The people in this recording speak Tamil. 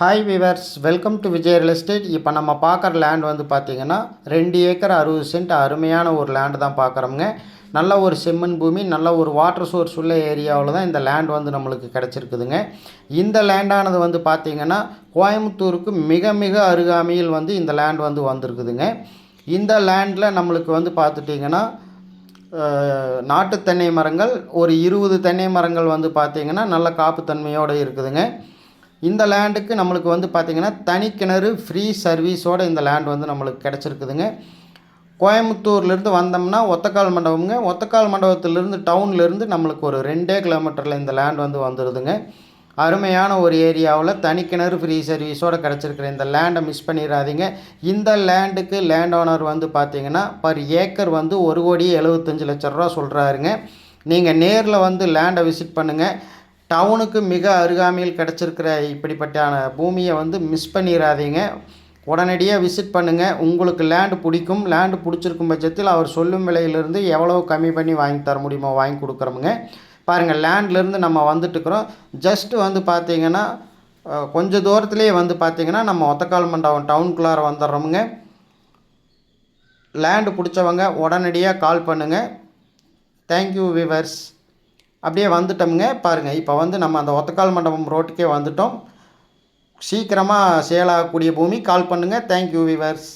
Hi viewers welcome to Vijay real estate இப்போ நம்ம பார்க்குற லேண்ட் வந்து பார்த்தீங்கன்னா ரெண்டு ஏக்கர் அறுபது சென்ட் அருமையான ஒரு லேண்டு தான் பார்க்குறோமுங்க. நல்ல ஒரு செம்மண் பூமி நல்ல ஒரு வாட்டர் சோர்ஸ் உள்ள ஏரியாவில் தான் இந்த லேண்ட் வந்து நம்மளுக்கு கிடச்சிருக்குதுங்க. இந்த லேண்டானது வந்து பார்த்தீங்கன்னா கோயம்புத்தூருக்கு மிக மிக அருகாமையில் வந்து இந்த லேண்ட் வந்து வந்திருக்குதுங்க. இந்த லேண்டில் நம்மளுக்கு வந்து பார்த்துட்டிங்கன்னா நாட்டு தென்னை மரங்கள் ஒரு இருபது தென்னை மரங்கள் வந்து பார்த்திங்கன்னா நல்ல காப்புத்தன்மையோடு இருக்குதுங்க. இந்த லேண்டுக்கு நம்மளுக்கு வந்து பார்த்திங்கன்னா தனி கிணறு ஃப்ரீ சர்வீஸோடு இந்த லேண்ட் வந்து நம்மளுக்கு கிடச்சிருக்குதுங்க. கோயம்புத்தூர்லேருந்து வந்தோம்னா ஒத்தக்கால் மண்டபம்ங்க. ஒத்தக்கால் மண்டபத்திலேருந்து டவுன்லேருந்து நம்மளுக்கு ஒரு ரெண்டே கிலோமீட்டரில் இந்த லேண்ட் வந்து வந்துடுதுங்க அருமையான ஒரு ஏரியாவில் தனி கிணறு ஃப்ரீ சர்வீஸோடு கிடச்சிருக்கிற இந்த லேண்டை மிஸ் பண்ணிடாதீங்க இந்த லேண்டுக்கு லேண்ட் ஓனர் வந்து பார்த்தீங்கன்னா பர் ஏக்கர் வந்து ஒரு கோடி எழுபத்தஞ்சு லட்ச ரூபா சொல்கிறாருங்க நீங்கள் நேரில் வந்து லேண்டை விசிட் பண்ணுங்கள் டவுனுக்கு மிக அருகாமையில் கிடச்சிருக்கிற இப்படிப்பட்டான பூமியை வந்து மிஸ் பண்ணிடாதீங்க உடனடியாக விசிட் பண்ணுங்கள் உங்களுக்கு லேண்டு பிடிக்கும். லேண்டு பிடிச்சிருக்கும் பட்சத்தில் அவர் சொல்லும் விலையிலிருந்து எவ்வளோ கம்மி பண்ணி வாங்கி தர முடியுமோ வாங்கி கொடுக்குறோமுங்க. பாருங்கள் லேண்ட்லேருந்து நம்ம வந்துட்டுருக்குறோம் ஜஸ்ட்டு வந்து பார்த்தீங்கன்னா கொஞ்சம் தூரத்துலேயே வந்து பார்த்தீங்கன்னா நம்ம ஒத்தக்கால் மண்டபம் டவுனுக்குள்ளார வந்துடுறோமுங்க. லேண்டு பிடிச்சவங்க உடனடியாக கால் பண்ணுங்கள் தேங்க்யூ விவர்ஸ் அப்படியே வந்துட்டோமுங்க. பாருங்கள் இப்போ வந்து நம்ம அந்த ஒத்தக்கால் மண்டபம் ரோட்டுக்கே வந்துட்டோம். சீக்கிரமாக சேலாகக்கூடிய பூமி. கால் பண்ணுங்கள் தேங்க்யூ விவர்ஸ்